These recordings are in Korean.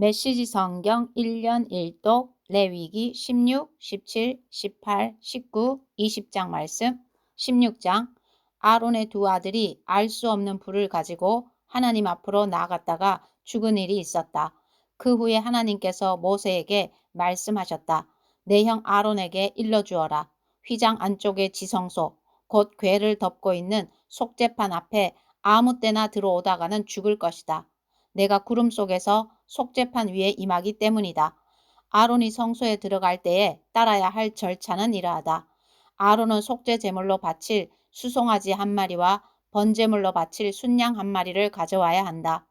메시지 성경 1년 1독 레위기 16, 17, 18, 19, 20장 말씀 16장 아론의 두 아들이 알 수 없는 불을 가지고 하나님 앞으로 나아갔다가 죽은 일이 있었다. 그 후에 하나님께서 모세에게 말씀하셨다. 내 형 아론에게 일러주어라. 휘장 안쪽의 지성소, 곧 괴를 덮고 있는 속재판 앞에 아무 때나 들어오다가는 죽을 것이다. 내가 구름 속에서 속재판 위에 임하기 때문이다. 아론이 성소에 들어갈 때에 따라야 할 절차는 이러하다. 아론은 속죄 제물로 바칠 수송아지 한 마리와 번제물로 바칠 순양 한 마리를 가져와야 한다.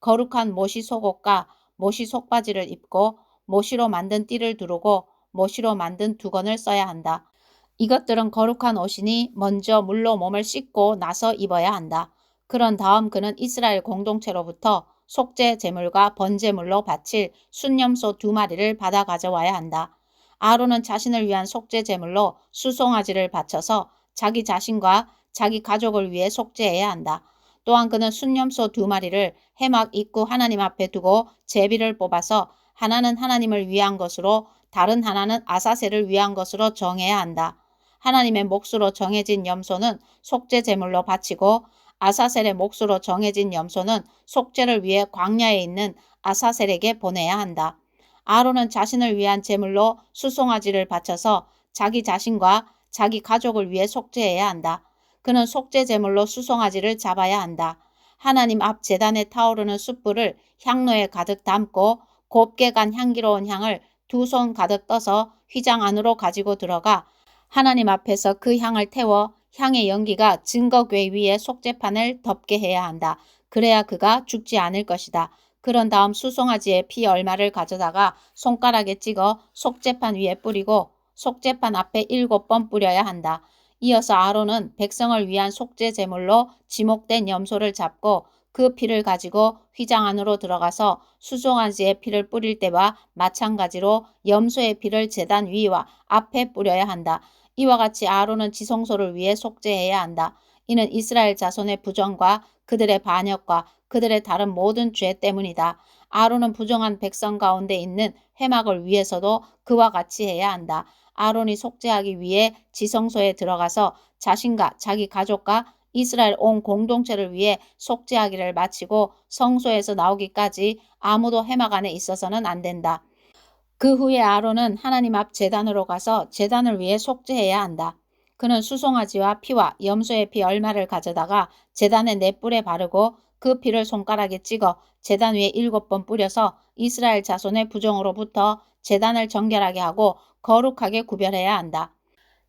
거룩한 모시 속옷과 모시 속바지를 입고 모시로 만든 띠를 두르고 모시로 만든 두건을 써야 한다. 이것들은 거룩한 옷이니 먼저 물로 몸을 씻고 나서 입어야 한다. 그런 다음 그는 이스라엘 공동체로부터 속죄 제물과 번제물로 바칠 순념소 두 마리를 받아 가져와야 한다. 아론은 자신을 위한 속죄 제물로 수송아지를 바쳐서 자기 자신과 자기 가족을 위해 속죄해야 한다. 또한 그는 순념소 두 마리를 해막 입구 하나님 앞에 두고 제비를 뽑아서 하나는 하나님을 위한 것으로 다른 하나는 아사세를 위한 것으로 정해야 한다. 하나님의 몫으로 정해진 염소는 속죄 제물로 바치고 아사셀의 몫으로 정해진 염소는 속죄를 위해 광야에 있는 아사셀에게 보내야 한다. 아론은 자신을 위한 제물로 수송아지를 바쳐서 자기 자신과 자기 가족을 위해 속죄해야 한다. 그는 속죄 제물로 수송아지를 잡아야 한다. 하나님 앞 재단에 타오르는 숯불을 향로에 가득 담고 곱게 간 향기로운 향을 두 손 가득 떠서 휘장 안으로 가지고 들어가 하나님 앞에서 그 향을 태워 향의 연기가 증거 궤 위에 속죄판을 덮게 해야 한다. 그래야 그가 죽지 않을 것이다. 그런 다음 수송아지의 피 얼마를 가져다가 손가락에 찍어 속죄판 위에 뿌리고 속죄판 앞에 일곱 번 뿌려야 한다. 이어서 아론은 백성을 위한 속죄 제물로 지목된 염소를 잡고 그 피를 가지고 휘장 안으로 들어가서 수송아지의 피를 뿌릴 때와 마찬가지로 염소의 피를 제단 위와 앞에 뿌려야 한다. 이와 같이 아론은 지성소를 위해 속죄해야 한다. 이는 이스라엘 자손의 부정과 그들의 반역과 그들의 다른 모든 죄 때문이다. 아론은 부정한 백성 가운데 있는 회막을 위해서도 그와 같이 해야 한다. 아론이 속죄하기 위해 지성소에 들어가서 자신과 자기 가족과 이스라엘 온 공동체를 위해 속죄하기를 마치고 성소에서 나오기까지 아무도 해막 안에 있어서는 안 된다. 그 후에 아론은 하나님 앞 재단으로 가서 재단을 위해 속죄해야 한다. 그는 수송아지와 피와 염소의 피 얼마를 가져다가 재단의 넷불에 바르고 그 피를 손가락에 찍어 재단 위에 일곱 번 뿌려서 이스라엘 자손의 부정으로부터 재단을 정결하게 하고 거룩하게 구별해야 한다.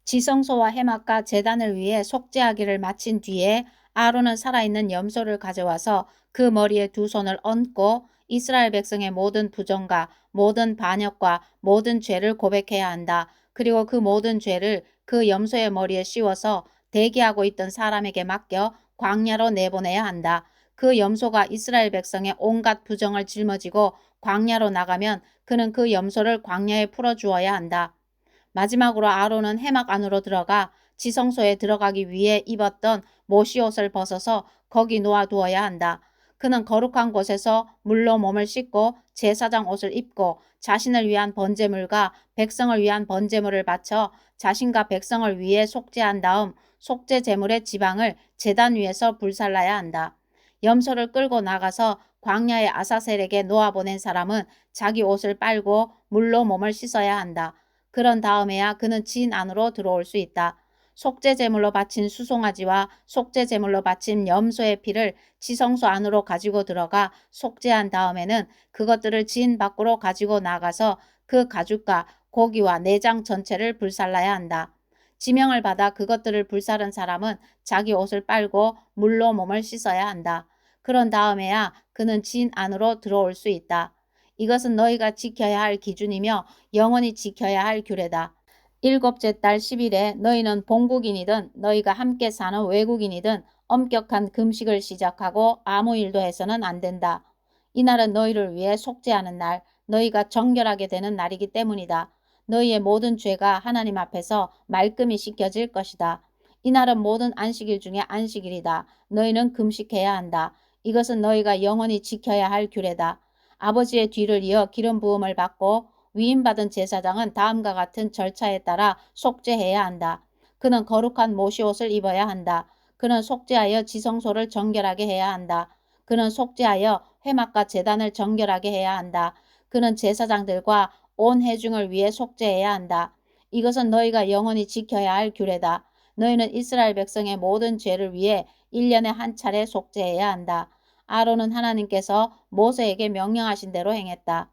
지성소와 해막과 재단을 위해 속죄하기를 마친 뒤에 아론은 살아있는 염소를 가져와서 그 머리에 두 손을 얹고 이스라엘 백성의 모든 부정과 모든 반역과 모든 죄를 고백해야 한다. 그리고 그 모든 죄를 그 염소의 머리에 씌워서 대기하고 있던 사람에게 맡겨 광야로 내보내야 한다. 그 염소가 이스라엘 백성의 온갖 부정을 짊어지고 광야로 나가면 그는 그 염소를 광야에 풀어주어야 한다. 마지막으로 아론은 해막 안으로 들어가 지성소에 들어가기 위해 입었던 모시 옷을 벗어서 거기 놓아두어야 한다. 그는 거룩한 곳에서 물로 몸을 씻고 제사장 옷을 입고 자신을 위한 번제물과 백성을 위한 번제물을 바쳐 자신과 백성을 위해 속죄한 다음 속죄 제물의 지방을 제단 위에서 불살라야 한다. 염소를 끌고 나가서 광야의 아사셀에게 놓아보낸 사람은 자기 옷을 빨고 물로 몸을 씻어야 한다. 그런 다음에야 그는 진 안으로 들어올 수 있다. 속죄 제물로 바친 수송아지와 속죄 제물로 바친 염소의 피를 지성소 안으로 가지고 들어가 속죄한 다음에는 그것들을 진 밖으로 가지고 나가서 그 가죽과 고기와 내장 전체를 불살라야 한다. 지명을 받아 그것들을 불사른 사람은 자기 옷을 빨고 물로 몸을 씻어야 한다. 그런 다음에야 그는 진 안으로 들어올 수 있다. 이것은 너희가 지켜야 할 기준이며 영원히 지켜야 할 규례다. 일곱째 달 10일에 너희는 본국인이든 너희가 함께 사는 외국인이든 엄격한 금식을 시작하고 아무 일도 해서는 안 된다. 이날은 너희를 위해 속죄하는 날, 너희가 정결하게 되는 날이기 때문이다. 너희의 모든 죄가 하나님 앞에서 말끔히 씻겨질 것이다. 이날은 모든 안식일 중에 안식일이다. 너희는 금식해야 한다. 이것은 너희가 영원히 지켜야 할 규례다. 아버지의 뒤를 이어 기름 부음을 받고 위임받은 제사장은 다음과 같은 절차에 따라 속죄해야 한다. 그는 거룩한 모시옷을 입어야 한다. 그는 속죄하여 지성소를 정결하게 해야 한다. 그는 속죄하여 회막과 제단을 정결하게 해야 한다. 그는 제사장들과 온 회중을 위해 속죄해야 한다. 이것은 너희가 영원히 지켜야 할 규례다. 너희는 이스라엘 백성의 모든 죄를 위해 1년에 한 차례 속죄해야 한다. 아론은 하나님께서 모세에게 명령하신 대로 행했다.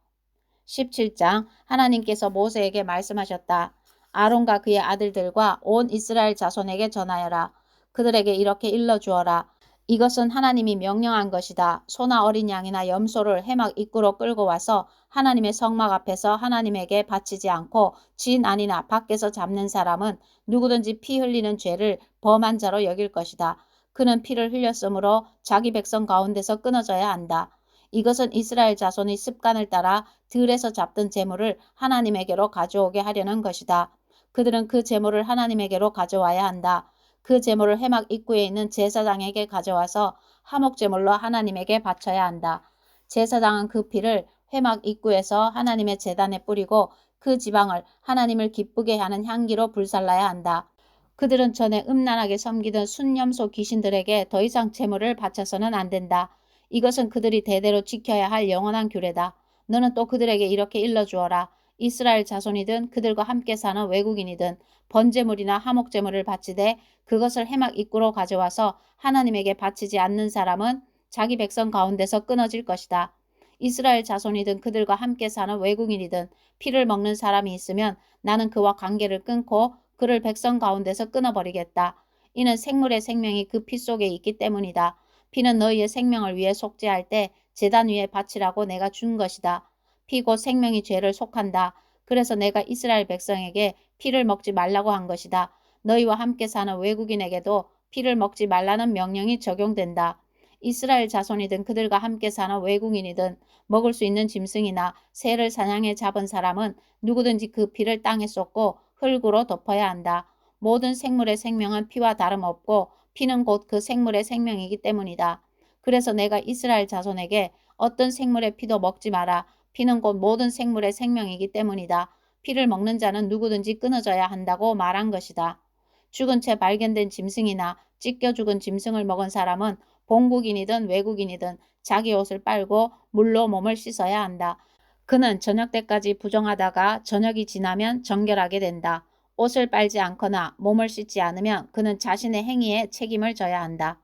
17장 하나님께서 모세에게 말씀하셨다. 아론과 그의 아들들과 온 이스라엘 자손에게 전하여라. 그들에게 이렇게 일러주어라. 이것은 하나님이 명령한 것이다. 소나 어린 양이나 염소를 해막 입구로 끌고 와서 하나님의 성막 앞에서 하나님에게 바치지 않고 진 아니나 밖에서 잡는 사람은 누구든지 피 흘리는 죄를 범한 자로 여길 것이다. 그는 피를 흘렸으므로 자기 백성 가운데서 끊어져야 한다. 이것은 이스라엘 자손의 습관을 따라 들에서 잡던 재물을 하나님에게로 가져오게 하려는 것이다. 그들은 그 재물을 하나님에게로 가져와야 한다. 그 제물을 해막 입구에 있는 제사장에게 가져와서 화목 제물로 하나님에게 바쳐야 한다. 제사장은 그 피를 회막 입구에서 하나님의 제단에 뿌리고 그 지방을 하나님을 기쁘게 하는 향기로 불살라야 한다. 그들은 전에 음란하게 섬기던 순념소 귀신들에게 더 이상 제물을 바쳐서는 안 된다. 이것은 그들이 대대로 지켜야 할 영원한 규례다. 너는 또 그들에게 이렇게 일러주어라. 이스라엘 자손이든 그들과 함께 사는 외국인이든 번제물이나 하목제물을 바치되 그것을 해막 입구로 가져와서 하나님에게 바치지 않는 사람은 자기 백성 가운데서 끊어질 것이다. 이스라엘 자손이든 그들과 함께 사는 외국인이든 피를 먹는 사람이 있으면 나는 그와 관계를 끊고 그를 백성 가운데서 끊어버리겠다. 이는 생물의 생명이 그 피 속에 있기 때문이다. 피는 너희의 생명을 위해 속죄할 때 재단 위에 바치라고 내가 준 것이다. 피고 생명이 죄를 속한다. 그래서 내가 이스라엘 백성에게 피를 먹지 말라고 한 것이다. 너희와 함께 사는 외국인에게도 피를 먹지 말라는 명령이 적용된다. 이스라엘 자손이든 그들과 함께 사는 외국인이든 먹을 수 있는 짐승이나 새를 사냥해 잡은 사람은 누구든지 그 피를 땅에 쏟고 흙으로 덮어야 한다. 모든 생물의 생명은 피와 다름없고 피는 곧 그 생물의 생명이기 때문이다. 그래서 내가 이스라엘 자손에게 어떤 생물의 피도 먹지 마라. 피는 곧 모든 생물의 생명이기 때문이다. 피를 먹는 자는 누구든지 끊어져야 한다고 말한 것이다. 죽은 채 발견된 짐승이나 찢겨 죽은 짐승을 먹은 사람은 본국인이든 외국인이든 자기 옷을 빨고 물로 몸을 씻어야 한다. 그는 저녁 때까지 부정하다가 저녁이 지나면 정결하게 된다. 옷을 빨지 않거나 몸을 씻지 않으면 그는 자신의 행위에 책임을 져야 한다.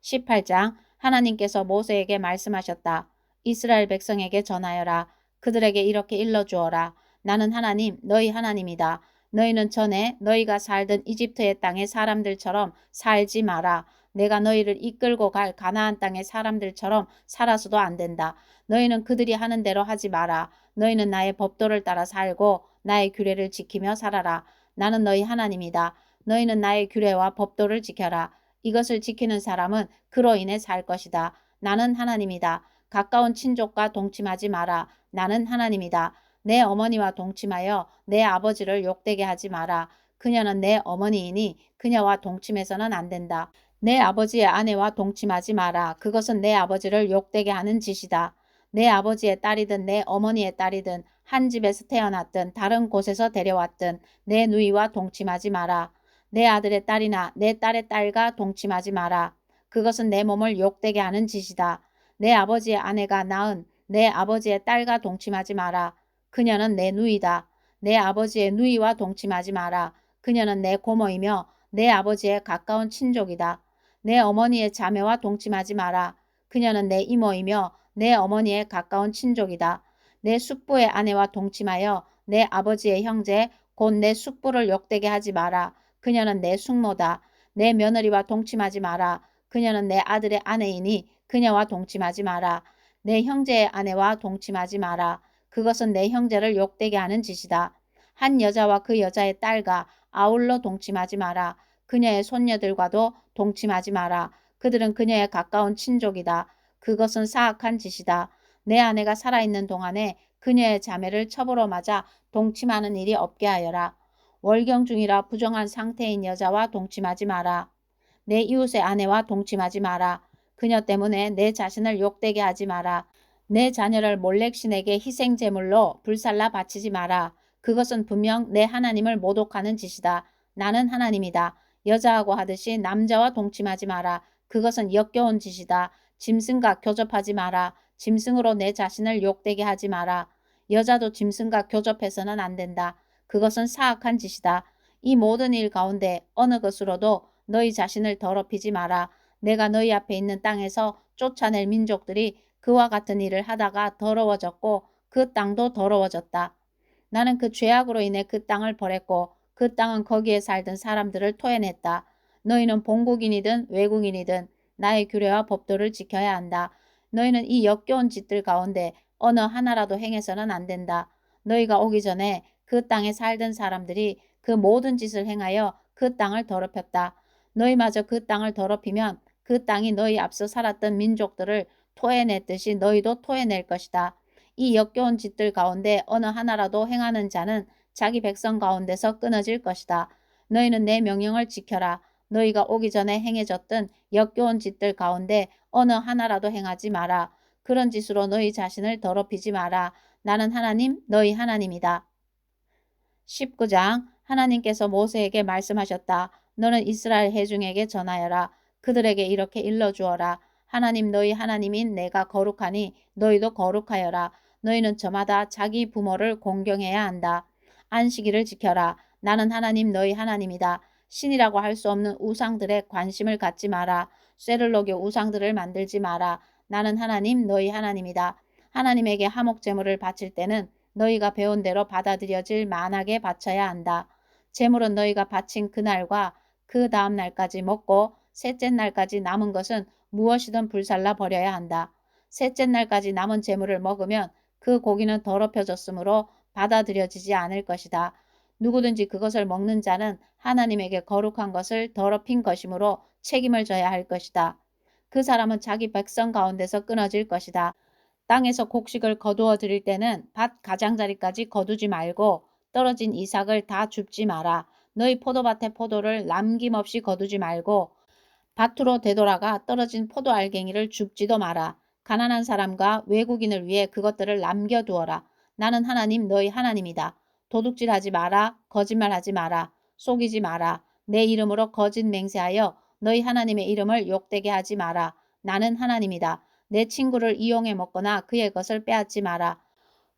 18장 하나님께서 모세에게 말씀하셨다. 이스라엘 백성에게 전하여라. 그들에게 이렇게 일러주어라. 나는 하나님, 너희 하나님이다. 너희는 전에 너희가 살던 이집트의 땅의 사람들처럼 살지 마라. 내가 너희를 이끌고 갈 가나안 땅의 사람들처럼 살아서도 안 된다. 너희는 그들이 하는 대로 하지 마라. 너희는 나의 법도를 따라 살고 나의 규례를 지키며 살아라. 나는 너희 하나님이다. 너희는 나의 규례와 법도를 지켜라. 이것을 지키는 사람은 그로 인해 살 것이다. 나는 하나님이다. 가까운 친족과 동침하지 마라. 나는 하나님이다. 내 어머니와 동침하여 내 아버지를 욕되게 하지 마라. 그녀는 내 어머니이니 그녀와 동침해서는 안 된다. 내 아버지의 아내와 동침하지 마라. 그것은 내 아버지를 욕되게 하는 짓이다. 내 아버지의 딸이든 내 어머니의 딸이든 한 집에서 태어났든 다른 곳에서 데려왔든 내 누이와 동침하지 마라. 내 아들의 딸이나 내 딸의 딸과 동침하지 마라. 그것은 내 몸을 욕되게 하는 짓이다. 내 아버지의 아내가 낳은 내 아버지의 딸과 동침하지 마라. 그녀는 내 누이다. 내 아버지의 누이와 동침하지 마라. 그녀는 내 고모이며 내 아버지의 가까운 친족이다. 내 어머니의 자매와 동침하지 마라. 그녀는 내 이모이며 내 어머니의 가까운 친족이다. 내 숙부의 아내와 동침하여 내 아버지의 형제 곧 내 숙부를 욕되게 하지 마라. 그녀는 내 숙모다. 내 며느리와 동침하지 마라. 그녀는 내 아들의 아내이니 그녀와 동침하지 마라. 내 형제의 아내와 동침하지 마라. 그것은 내 형제를 욕되게 하는 짓이다. 한 여자와 그 여자의 딸과 아울러 동침하지 마라. 그녀의 손녀들과도 동침하지 마라. 그들은 그녀의 가까운 친족이다. 그것은 사악한 짓이다. 내 아내가 살아있는 동안에 그녀의 자매를 첩으로 맞아 동침하는 일이 없게 하여라. 월경 중이라 부정한 상태인 여자와 동침하지 마라. 내 이웃의 아내와 동침하지 마라. 그녀 때문에 내 자신을 욕되게 하지 마라. 내 자녀를 몰렉신에게 희생 제물로 불살라 바치지 마라. 그것은 분명 내 하나님을 모독하는 짓이다. 나는 하나님이다. 여자하고 하듯이 남자와 동침하지 마라. 그것은 역겨운 짓이다. 짐승과 교접하지 마라. 짐승으로 내 자신을 욕되게 하지 마라. 여자도 짐승과 교접해서는 안 된다. 그것은 사악한 짓이다. 이 모든 일 가운데 어느 것으로도 너희 자신을 더럽히지 마라. 내가 너희 앞에 있는 땅에서 쫓아낼 민족들이 그와 같은 일을 하다가 더러워졌고 그 땅도 더러워졌다. 나는 그 죄악으로 인해 그 땅을 벌했고 그 땅은 거기에 살던 사람들을 토해냈다. 너희는 본국인이든 외국인이든 나의 규례와 법도를 지켜야 한다. 너희는 이 역겨운 짓들 가운데 어느 하나라도 행해서는 안 된다. 너희가 오기 전에 그 땅에 살던 사람들이 그 모든 짓을 행하여 그 땅을 더럽혔다. 너희마저 그 땅을 더럽히면 그 땅이 너희 앞서 살았던 민족들을 토해냈듯이 너희도 토해낼 것이다. 이 역겨운 짓들 가운데 어느 하나라도 행하는 자는 자기 백성 가운데서 끊어질 것이다. 너희는 내 명령을 지켜라. 너희가 오기 전에 행해졌던 역겨운 짓들 가운데 어느 하나라도 행하지 마라. 그런 짓으로 너희 자신을 더럽히지 마라. 나는 하나님, 너희 하나님이다. 19장 하나님께서 모세에게 말씀하셨다. 너는 이스라엘 회중에게 전하여라. 그들에게 이렇게 일러주어라. 하나님 너희 하나님인 내가 거룩하니 너희도 거룩하여라. 너희는 저마다 자기 부모를 공경해야 한다. 안식일을 지켜라. 나는 하나님 너희 하나님이다. 신이라고 할 수 없는 우상들에 관심을 갖지 마라. 쇠를 녹여 우상들을 만들지 마라. 나는 하나님 너희 하나님이다. 하나님에게 화목제물을 바칠 때는 너희가 배운 대로 받아들여질 만하게 바쳐야 한다. 제물은 너희가 바친 그날과 그 다음 날까지 먹고 셋째 날까지 남은 것은 무엇이든 불살라 버려야 한다. 셋째 날까지 남은 제물을 먹으면 그 고기는 더럽혀졌으므로 받아들여지지 않을 것이다. 누구든지 그것을 먹는 자는 하나님에게 거룩한 것을 더럽힌 것이므로 책임을 져야 할 것이다. 그 사람은 자기 백성 가운데서 끊어질 것이다. 땅에서 곡식을 거두어 드릴 때는 밭 가장자리까지 거두지 말고 떨어진 이삭을 다 줍지 마라. 너희 포도밭의 포도를 남김없이 거두지 말고 밭으로 되돌아가 떨어진 포도 알갱이를 줍지도 마라. 가난한 사람과 외국인을 위해 그것들을 남겨두어라. 나는 하나님 너희 하나님이다. 도둑질 하지 마라. 거짓말 하지 마라. 속이지 마라. 내 이름으로 거짓 맹세하여 너희 하나님의 이름을 욕되게 하지 마라. 나는 하나님이다. 내 친구를 이용해 먹거나 그의 것을 빼앗지 마라.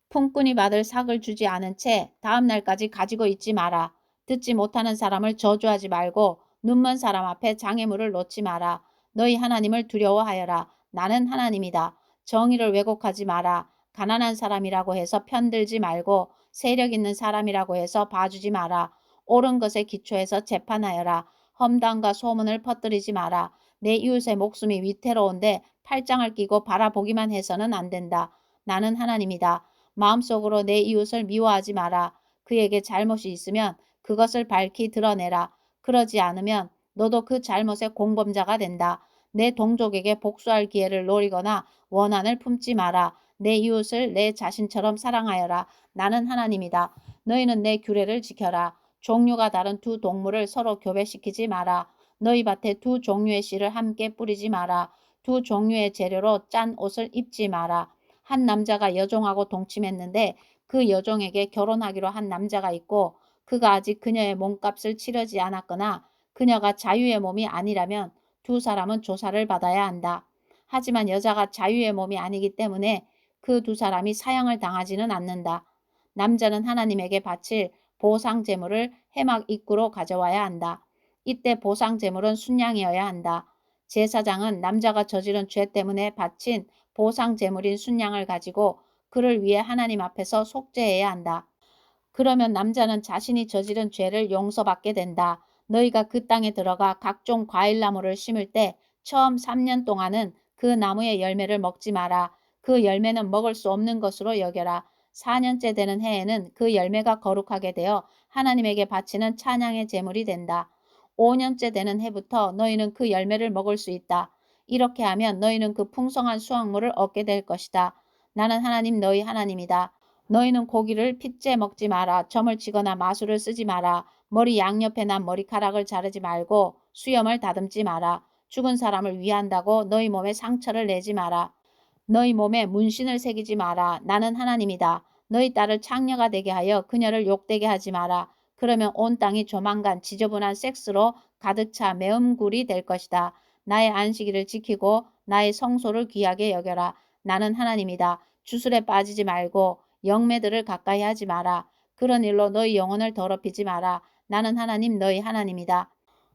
품꾼이 받을 삭을 주지 않은 채 다음 날까지 가지고 있지 마라. 듣지 못하는 사람을 저주하지 말고 눈먼 사람 앞에 장애물을 놓지 마라. 너희 하나님을 두려워하여라. 나는 하나님이다. 정의를 왜곡하지 마라. 가난한 사람이라고 해서 편들지 말고 세력 있는 사람이라고 해서 봐주지 마라. 옳은 것에 기초해서 재판하여라. 험담과 소문을 퍼뜨리지 마라. 내 이웃의 목숨이 위태로운데 팔짱을 끼고 바라보기만 해서는 안 된다. 나는 하나님이다. 마음속으로 내 이웃을 미워하지 마라. 그에게 잘못이 있으면 그것을 밝히 드러내라. 그러지 않으면 너도 그 잘못의 공범자가 된다. 내 동족에게 복수할 기회를 노리거나 원한을 품지 마라. 내 이웃을 내 자신처럼 사랑하여라. 나는 하나님이다. 너희는 내 규례를 지켜라. 종류가 다른 두 동물을 서로 교배시키지 마라. 너희 밭에 두 종류의 씨를 함께 뿌리지 마라. 두 종류의 재료로 짠 옷을 입지 마라. 한 남자가 여종하고 동침했는데 그 여종에게 결혼하기로 한 남자가 있고 그가 아직 그녀의 몸값을 치르지 않았거나 그녀가 자유의 몸이 아니라면 두 사람은 조사를 받아야 한다. 하지만 여자가 자유의 몸이 아니기 때문에 그 두 사람이 사형을 당하지는 않는다. 남자는 하나님에게 바칠 보상 제물을 해막 입구로 가져와야 한다. 이때 보상 제물은 순양이어야 한다. 제사장은 남자가 저지른 죄 때문에 바친 보상 제물인 순양을 가지고 그를 위해 하나님 앞에서 속죄해야 한다. 그러면 남자는 자신이 저지른 죄를 용서받게 된다. 너희가 그 땅에 들어가 각종 과일 나무를 심을 때 처음 3년 동안은 그 나무의 열매를 먹지 마라. 그 열매는 먹을 수 없는 것으로 여겨라. 4년째 되는 해에는 그 열매가 거룩하게 되어 하나님에게 바치는 찬양의 제물이 된다. 5년째 되는 해부터 너희는 그 열매를 먹을 수 있다. 이렇게 하면 너희는 그 풍성한 수확물을 얻게 될 것이다. 나는 하나님 너희 하나님이다. 너희는 고기를 핏째 먹지 마라. 점을 치거나 마술을 쓰지 마라. 머리 양옆에 난 머리카락을 자르지 말고 수염을 다듬지 마라. 죽은 사람을 위한다고 너희 몸에 상처를 내지 마라. 너희 몸에 문신을 새기지 마라. 나는 하나님이다. 너희 딸을 창녀가 되게 하여 그녀를 욕되게 하지 마라. 그러면 온 땅이 조만간 지저분한 섹스로 가득 차 매음굴이 될 것이다. 나의 안식일을 지키고 나의 성소를 귀하게 여겨라. 나는 하나님이다. 주술에 빠지지 말고 영매들을 가까이 하지 마라. 그런 일로 너희 영혼을 더럽히지 마라. 나는 하나님 너희 하나님이다.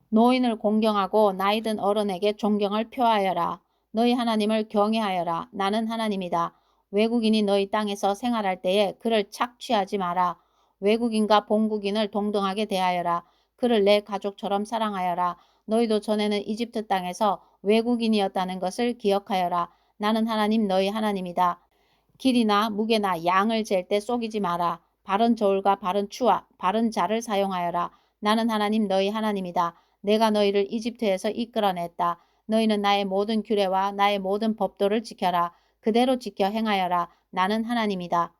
노인을 공경하고 나이든 어른에게 존경을 표하여라. 너희 하나님을 경외하여라. 나는 하나님이다. 외국인이 너희 땅에서 생활할 때에 그를 착취하지 마라. 외국인과 본국인을 동등하게 대하여라. 그를 내 가족처럼 사랑하여라. 너희도 전에는 이집트 땅에서 외국인이었다는 것을 기억하여라. 나는 하나님 너희 하나님이다. 길이나 무게나 양을 잴 때 속이지 마라. 바른 저울과 바른 추와 바른 자를 사용하여라. 나는 하나님 너희 하나님이다. 내가 너희를 이집트에서 이끌어냈다. 너희는 나의 모든 규례와 나의 모든 법도를 지켜라. 그대로 지켜 행하여라. 나는 하나님이다.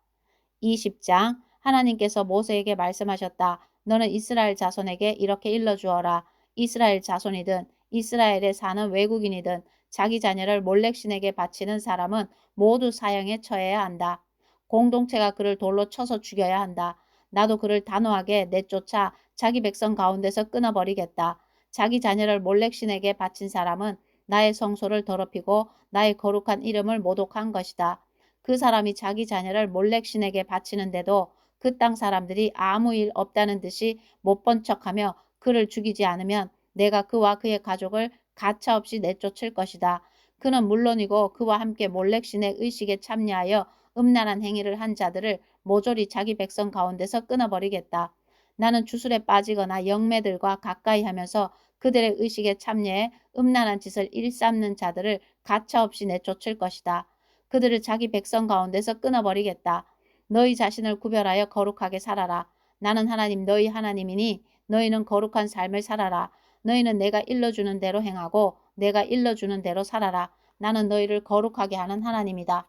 20장 하나님께서 모세에게 말씀하셨다. 너는 이스라엘 자손에게 이렇게 일러주어라. 이스라엘 자손이든 이스라엘에 사는 외국인이든 자기 자녀를 몰렉신에게 바치는 사람은 모두 사형에 처해야 한다. 공동체가 그를 돌로 쳐서 죽여야 한다. 나도 그를 단호하게 내쫓아 자기 백성 가운데서 끊어버리겠다. 자기 자녀를 몰렉신에게 바친 사람은 나의 성소를 더럽히고 나의 거룩한 이름을 모독한 것이다. 그 사람이 자기 자녀를 몰렉신에게 바치는데도 그 땅 사람들이 아무 일 없다는 듯이 못 본 척하며 그를 죽이지 않으면 내가 그와 그의 가족을 가차없이 내쫓을 것이다. 그는 물론이고 그와 함께 몰렉신의 의식에 참여하여 음란한 행위를 한 자들을 모조리 자기 백성 가운데서 끊어버리겠다. 나는 주술에 빠지거나 영매들과 가까이 하면서 그들의 의식에 참여해 음란한 짓을 일삼는 자들을 가차없이 내쫓을 것이다. 그들을 자기 백성 가운데서 끊어버리겠다. 너희 자신을 구별하여 거룩하게 살아라. 나는 하나님 너희 하나님이니 너희는 거룩한 삶을 살아라. 너희는 내가 일러주는 대로 행하고 내가 일러주는 대로 살아라. 나는 너희를 거룩하게 하는 하나님이다.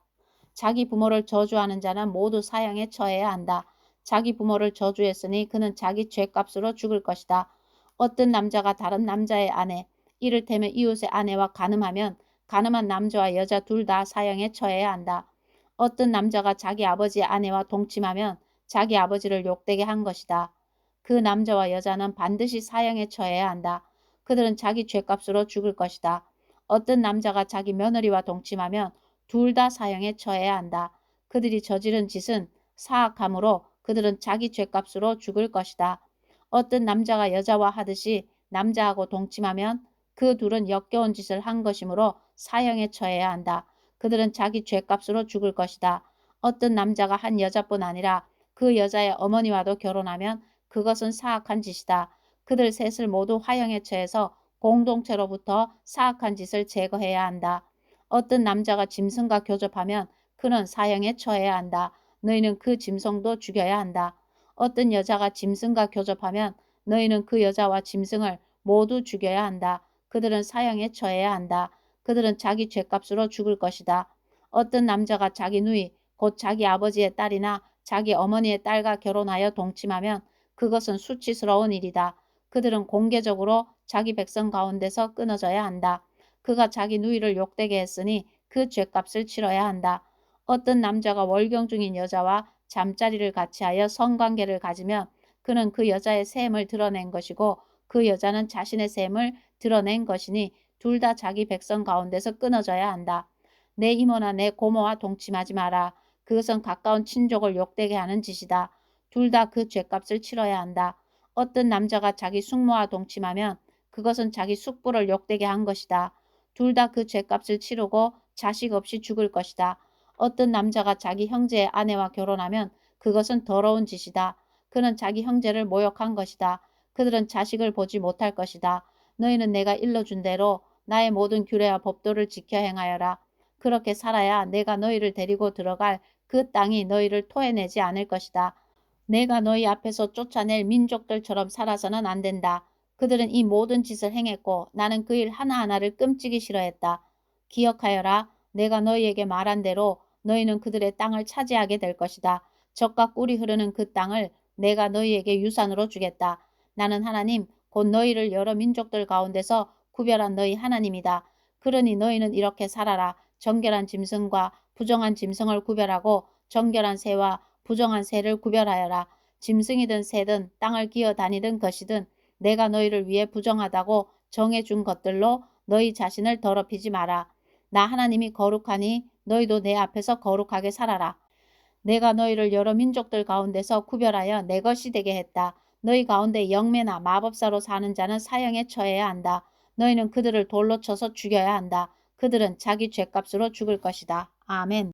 자기 부모를 저주하는 자는 모두 사형에 처해야 한다. 자기 부모를 저주했으니 그는 자기 죄값으로 죽을 것이다. 어떤 남자가 다른 남자의 아내, 이를테면 이웃의 아내와 가늠하면 가늠한 남자와 여자 둘 다 사형에 처해야 한다. 어떤 남자가 자기 아버지의 아내와 동침하면 자기 아버지를 욕되게 한 것이다. 그 남자와 여자는 반드시 사형에 처해야 한다. 그들은 자기 죄값으로 죽을 것이다. 어떤 남자가 자기 며느리와 동침하면 둘 다 사형에 처해야 한다. 그들이 저지른 짓은 사악함으로 그들은 자기 죄값으로 죽을 것이다. 어떤 남자가 여자와 하듯이 남자하고 동침하면 그 둘은 역겨운 짓을 한 것이므로 사형에 처해야 한다. 그들은 자기 죄값으로 죽을 것이다. 어떤 남자가 한 여자뿐 아니라 그 여자의 어머니와도 결혼하면 그것은 사악한 짓이다. 그들 셋을 모두 화형에 처해서 공동체로부터 사악한 짓을 제거해야 한다. 어떤 남자가 짐승과 교접하면 그는 사형에 처해야 한다. 너희는 그 짐승도 죽여야 한다. 어떤 여자가 짐승과 교접하면 너희는 그 여자와 짐승을 모두 죽여야 한다. 그들은 사형에 처해야 한다. 그들은 자기 죄값으로 죽을 것이다. 어떤 남자가 자기 누이, 곧 자기 아버지의 딸이나 자기 어머니의 딸과 결혼하여 동침하면 그것은 수치스러운 일이다. 그들은 공개적으로 자기 백성 가운데서 끊어져야 한다. 그가 자기 누이를 욕되게 했으니 그 죄값을 치러야 한다. 어떤 남자가 월경 중인 여자와 잠자리를 같이 하여 성관계를 가지면 그는 그 여자의 셈을 드러낸 것이고 그 여자는 자신의 셈을 드러낸 것이니 둘 다 자기 백성 가운데서 끊어져야 한다. 내 이모나 내 고모와 동침하지 마라. 그것은 가까운 친족을 욕되게 하는 짓이다. 둘 다 그 죄값을 치러야 한다. 어떤 남자가 자기 숙모와 동침하면 그것은 자기 숙부를 욕되게 한 것이다. 둘 다 그 죄값을 치르고 자식 없이 죽을 것이다. 어떤 남자가 자기 형제의 아내와 결혼하면 그것은 더러운 짓이다. 그는 자기 형제를 모욕한 것이다. 그들은 자식을 보지 못할 것이다. 너희는 내가 일러준 대로 나의 모든 규례와 법도를 지켜 행하여라. 그렇게 살아야 내가 너희를 데리고 들어갈 그 땅이 너희를 토해내지 않을 것이다. 내가 너희 앞에서 쫓아낼 민족들처럼 살아서는 안 된다. 그들은 이 모든 짓을 행했고 나는 그 일 하나하나를 끔찍이 싫어했다. 기억하여라. 내가 너희에게 말한 대로 너희는 그들의 땅을 차지하게 될 것이다. 적과 꿀이 흐르는 그 땅을 내가 너희에게 유산으로 주겠다. 나는 하나님 곧 너희를 여러 민족들 가운데서 구별한 너희 하나님이다. 그러니 너희는 이렇게 살아라. 정결한 짐승과 부정한 짐승을 구별하고 정결한 새와 부정한 새를 구별하여라. 짐승이든 새든 땅을 기어 다니든 것이든 내가 너희를 위해 부정하다고 정해준 것들로 너희 자신을 더럽히지 마라. 나 하나님이 거룩하니 너희도 내 앞에서 거룩하게 살아라. 내가 너희를 여러 민족들 가운데서 구별하여 내 것이 되게 했다. 너희 가운데 영매나 마법사로 사는 자는 사형에 처해야 한다. 너희는 그들을 돌로 쳐서 죽여야 한다. 그들은 자기 죄값으로 죽을 것이다. 아멘.